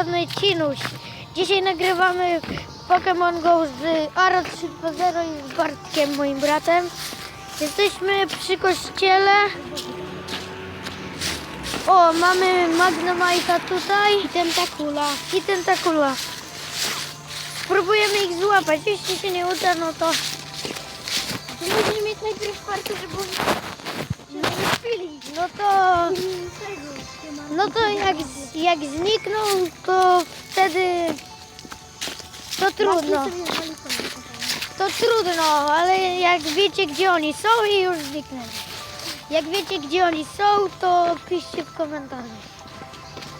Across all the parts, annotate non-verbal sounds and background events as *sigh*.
strony Cinuś. Dzisiaj nagrywamy Pokémon Go z Aro 3.0 i z Bartkiem, moim bratem. Jesteśmy przy kościele. O, mamy Magnemite'a tutaj i Tentakula. I Tentakula. Spróbujemy ich złapać. Jeśli się nie uda, no to... Musimy mieć najpierw fartę, żeby się nie chwili. No to... No to jak, jak znikną, to wtedy to trudno. To trudno, ale jak wiecie gdzie oni są i już zniknęli. Jak wiecie gdzie oni są, to piszcie w komentarzu.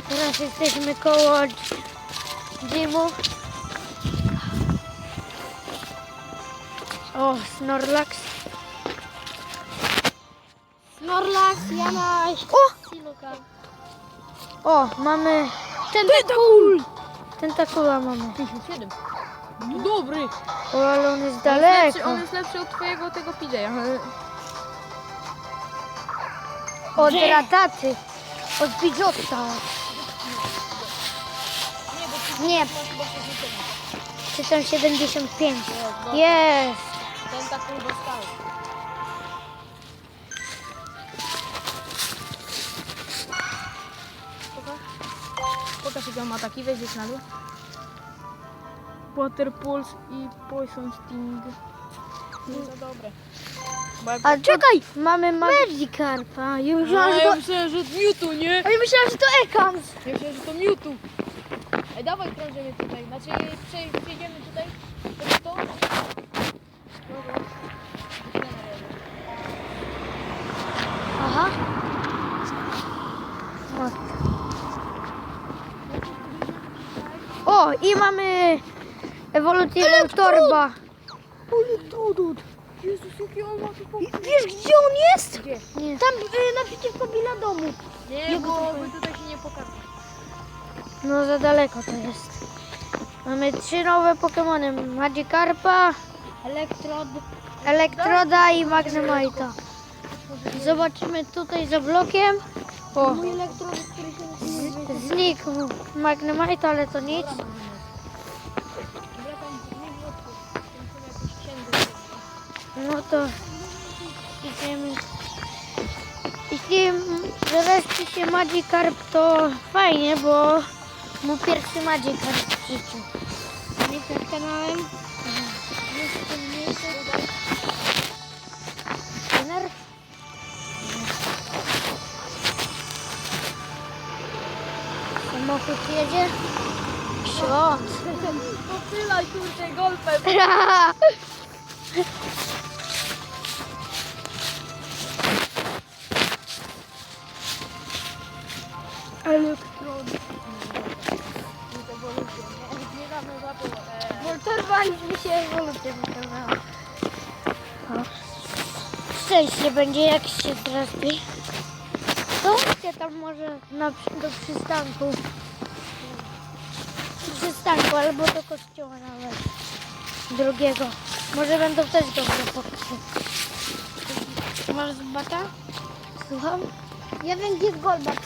Teraz jesteśmy koło Jimu. O, Snorlax. Snorlax, Janaś. O! Siluka. O, mamy tentakul. Tentakula mamy. 57. To dobry. O, ale on jest Lepszy, daleko. on jest lepszy od twojego tego PJ'a. Od rataty. Od Pidgeotta. Nie. Czy tam 75? Jest. Ten tak dostał. Jakie on ma ataki, weź gdzieś na dół. Water Pulse i Poison Sting. Nie za dobre. A czekaj, mamy Magikarpa. Ja myślałam, że ja to... myślałem, że Mewtwo, nie? Ja myślałam, że to Ekans. Ja myślałem, że to Mewtwo. Ej, dawaj krążymy tutaj. Znaczy prze- przejdziemy tutaj. To to? Dobra. Aha. O, i mamy ewolucję Torba. Ale trudut. Jezus, jaki on ma tu Wiesz, gdzie on jest? Gdzie? Nie. Tam y, naprzeciwko Bila domu. Nie, Jego bo tutaj. by tutaj się nie pokaże. No za daleko to jest. Mamy trzy nowe Pokémony. Magikarpa, Elektrod. Elektroda i Magnemite'a. Zobaczymy tutaj za blokiem. O, Mój elektrod, który się z- znikł Magnemite, ale to nic. Nie. No to idziemy. Jeśli zależy się Magikarp, to fajnie, bo mu pierwszy Magikarp w życiu. Nie przed kanałem. Popylaj kurczę golfem. Elektrod. Niedawno zapał. e, Voltorba mi się ewolucja wykazała. O. Szczęście będzie jak się trafi. To tam może na, do przystanku. Przystanku albo do kościoła nawet. Drugiego. Może będą też dobre pokazy. Masz zbata? Słucham? Ja wiem, gdzie jest Golbat.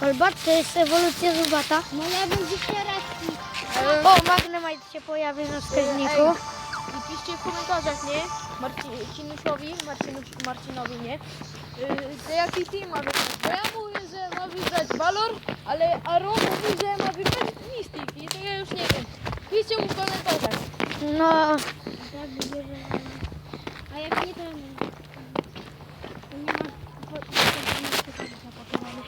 Kolbat to jest ewolucja zubata. No ja wiem, gdzie Tereski. O, Magnemite się pojawi na wskaźniku. Ej. I piszcie w komentarzach, nie? Marcinusiowi, Marcinuś, Marcinowi, nie? Yy, to jaki team ma wygrać? Bo ja że ma wygrać Valor, ale Aaron mówi, że ma wygrać Mystic i to ja już nie wiem. Piszcie mu w komentarzach. No, Tak, wybierze. A jak nie, to... to nie ma... po- to nie sposobu na Pokemony.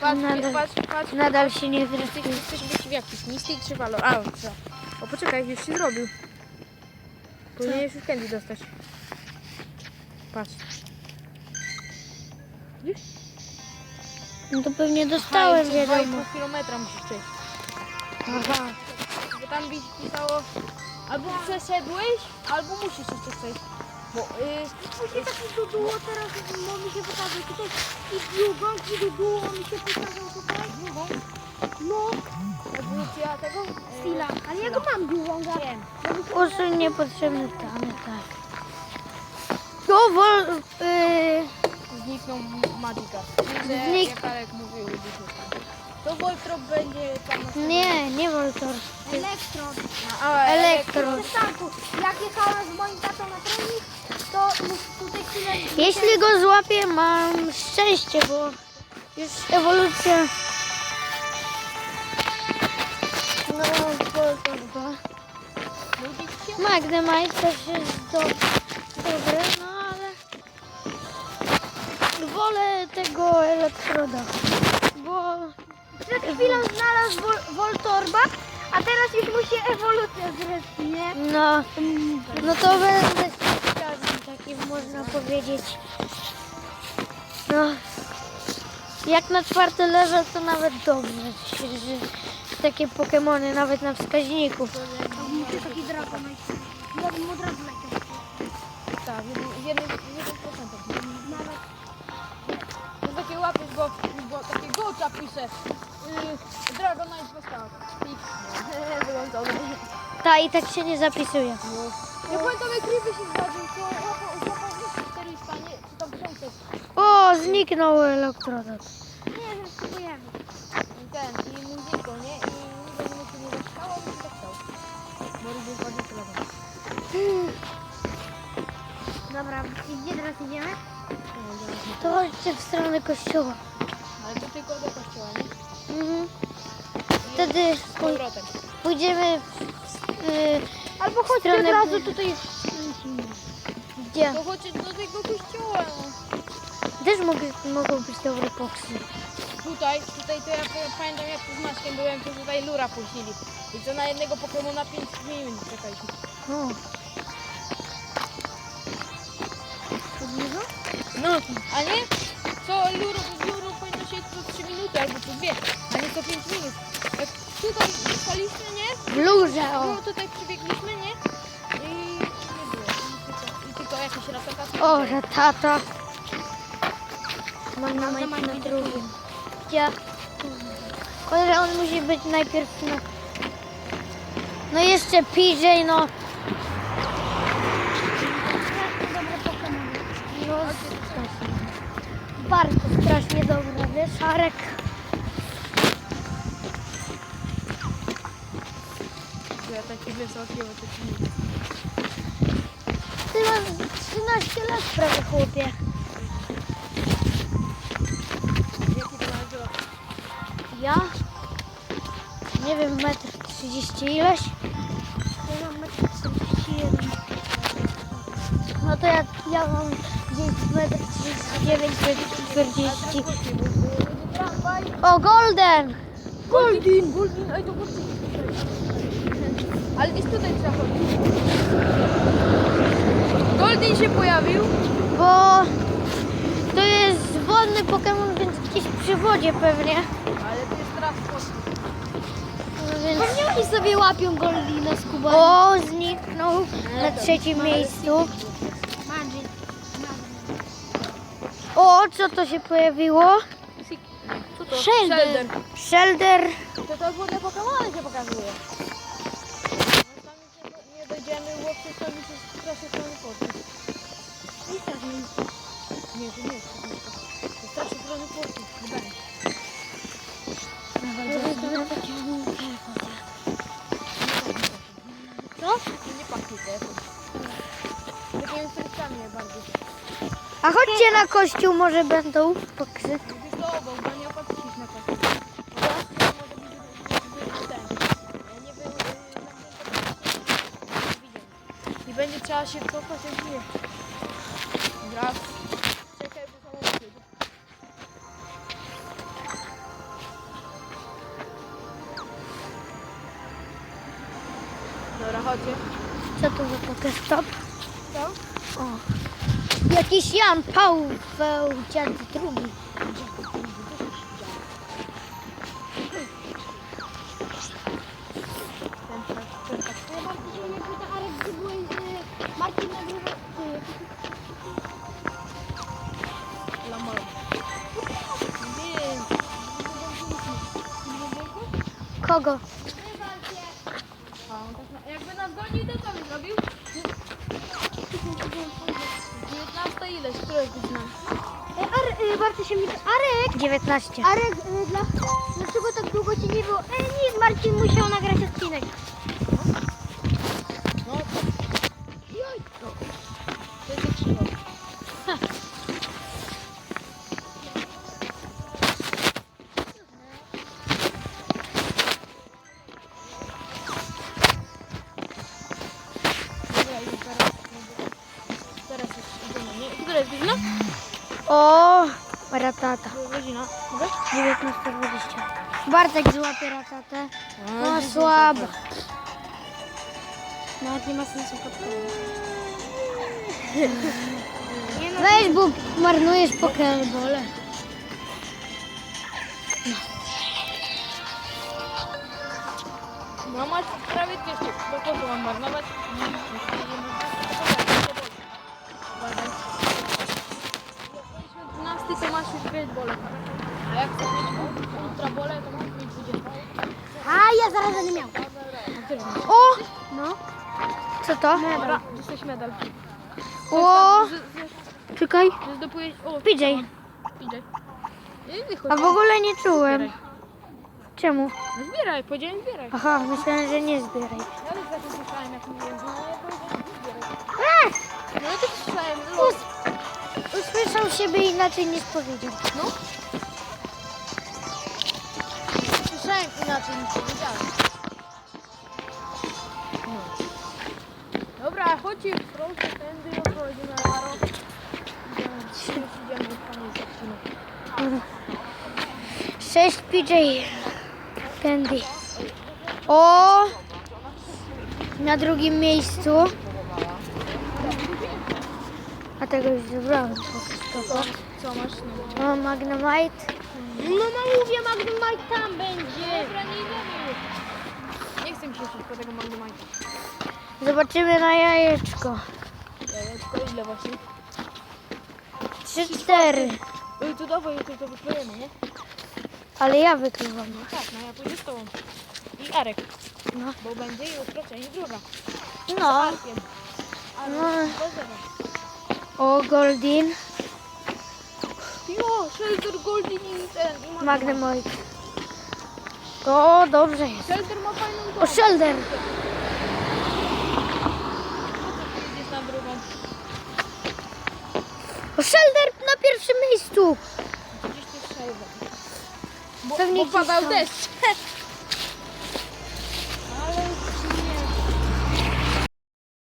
Patrz, nadal, patrz, patrz. nadal się nie trafił. jesteś właściwie jaki? Mystic czy Valor? A, co? O, poczekaj, już się zrobił. Powinieneś już Candy dostać. Patrz. Widzisz? No to pewnie dostałem, wiadomo. 2,5 kilometra musisz przejść. Aha. Bo tam byś pisało albo przeszedłeś, albo musisz jeszcze przejść. Bo yy, Później taki do duo teraz no, mi się pokazał. Tutaj i drugą, i duo mi się pokazał tutaj. drugą No, ewolucja tego. chwila. Ale ja go mam długą. Wiem. Usuń niepotrzebne dane, tak. O, wol, yy, Magica. Że Znik- jak mówił. To Voltrop będzie tam na Nie, nie Voltor. Elektrod. A, Elektrod. Stanku, jak jechałem z moim tatą na trening, to tutaj chwilę... Jeśli go złapię, mam szczęście, bo już ewolucja. No, Voltor 2. Nudzi ci się? Magnemite też jest do, dobry, no ale wolę tego elektroda, bo Przed chwilą znalazł Vol- Voltorba, a teraz już mu się ewolucja zrespi, nie? no, no to będę ciekawym takim można powiedzieć. No, jak na czwarte leżę, to nawet dobrze, że takie Pokemony nawet na wskaźniku. Taki Dragonite. Od razu leciał. Tak, jeden- jeden jeden procentem. Nawet To takie łapiesz go, bo takie gocza pisze. Yy, Dragonite postał. Pik. Wyłączony. Ta i tak się nie zapisuje. Ja pamiętam jak ryby się zdarzył, to łapał, złapał wyższy 400, nie? Czy tam 600. O, zniknął elektroda. Dobra, i gdzie teraz idziemy? To chodźcie w stronę kościoła. Ale to tylko do kościoła, nie? Mhm. Wtedy Z pój- powrotem. pójdziemy w, y, Albo chodźcie Stronę- od razu tutaj. gdzie? To chodź do tego kościoła, no. Też mogę, mogą być dobre poksy. Tutaj, tutaj to ja pa- pamiętam jak tu z Maćkiem byłem, to tutaj lura puścili. I to na jednego Pokemona 5 minut czekaliśmy. O, No, a nie? Co luru, luru powinno się co 3 minuty albo co 2, a nie co 5 minut. Jak tutaj staliśmy, nie? w lurze, No o. tutaj przybiegliśmy, nie? I nie było. I tylko, i tylko jakieś rataka. O, że tata. Mam na majku na drugim. Gdzie? Ale on musi być najpierw na... No jeszcze PJ, no. Dobre Pokemony. No, strasznie. Bardzo strasznie dobra, wiesz, Arek. Ja taki wysoki, bo to Ty masz 13 lat prawie, chłopie. Jaki to ma wzrok? Ja? Nie wiem, metr 30 ileś? Ja mam metr 41. No to jak ja mam gdzieś metr 39, metr 40. Tramwaj. O, Golden! Goldin! Goldin, oj to. Ale gdzieś tutaj trzeba chodzić. Goldin się pojawił. Bo to jest wodny Pokémon, więc gdzieś przy wodzie pewnie. Ale to jest teraz poszło. No więc... Pewnie oni sobie łapią Goldina z Kubą. O, zniknął na trzecim miejscu. O, co to się pojawiło? Co to? Shelder. Shelder. To to wodne Pokemony się pokazuje. No tam nie, nie dojdziemy, bo przez to mi się strasznie strony portu. I tak, Nie, to nie jest to strasznie strony portu. Będzie. Co? Nie pachnie telefon. Takimi frytkami najbardziej. A chodźcie na kościół, może będą yy, I będzie trzeba się cofać jak nie. Raz. Czekaj, bo samochód jedzie. Dobra, chodźcie. Co to za pokestop? Co? O. Jakiś Jan Paweł dziad drugi. Ten tak, ten tak. Ale co by zrobił? 19 ileś, które godzina? Ar, y, bardzo się mi... Arek! 19. Arek, y, dla... dlaczego tak długo ci nie było? E, nic, Marcin musiał nagrać odcinek. O, ratata. Godzina. Mogę? 19.20. Bartek złapie ratatę. No słabo. Nawet nie ma sensu podpowiedzi. Nie no, Weź, bo marnujesz pokebole. No masz prawie 200, bo po co mam marnować? A jak chcesz mieć ultra bole, to masz mieć 20. A ja zaraz będę miał. O! No. Co to? Jesteś medal. O! Czekaj. Zdopujesz... O, PJ. A w ogóle nie czułem. Czemu? No zbieraj, powiedziałem zbieraj. Aha, myślałem, że nie zbieraj. Ja już za to słyszałem, jak mówiłem. No ja powiedziałem zbieraj. A! No ja też słyszałem. Us usłyszał siebie inaczej niż powiedział. No. Słyszałem inaczej niż powiedziałem. No. Dobra, chodźcie, proszę, tędy odchodzimy na. Idziemy, idziemy w odcinku. 6 PJ Candy. O! Na drugim miejscu. A tego już wybrałem. Co? Co masz na O, Magnemite. No no mówię, Magnumite tam będzie. Dobra, nie idziemy już. Nie chcę mi się szybko tego Magnemite. Zobaczymy na jajeczko. Jajeczko, ile właśnie? 3-4. Ej, to dawaj, to, to wyklejemy, nie? Ale ja wykrywam. Tak, no ja pójdę z tobą. I Arek. No. Bo będzie jutro część druga. No. Arkiem. No. Arek, do zera. O, Goldin. Jo, Shelter Golden i ten. i Magnum. Magnemite. O, dobrze jest. Shelter ma fajną O, dom. Shelder. Idziesz na drugą. O, Shelder na pierwszym miejscu. Gdzieś tu Shelter. Bo, Pewnie bo gdzieś padał tam. deszcz. *laughs*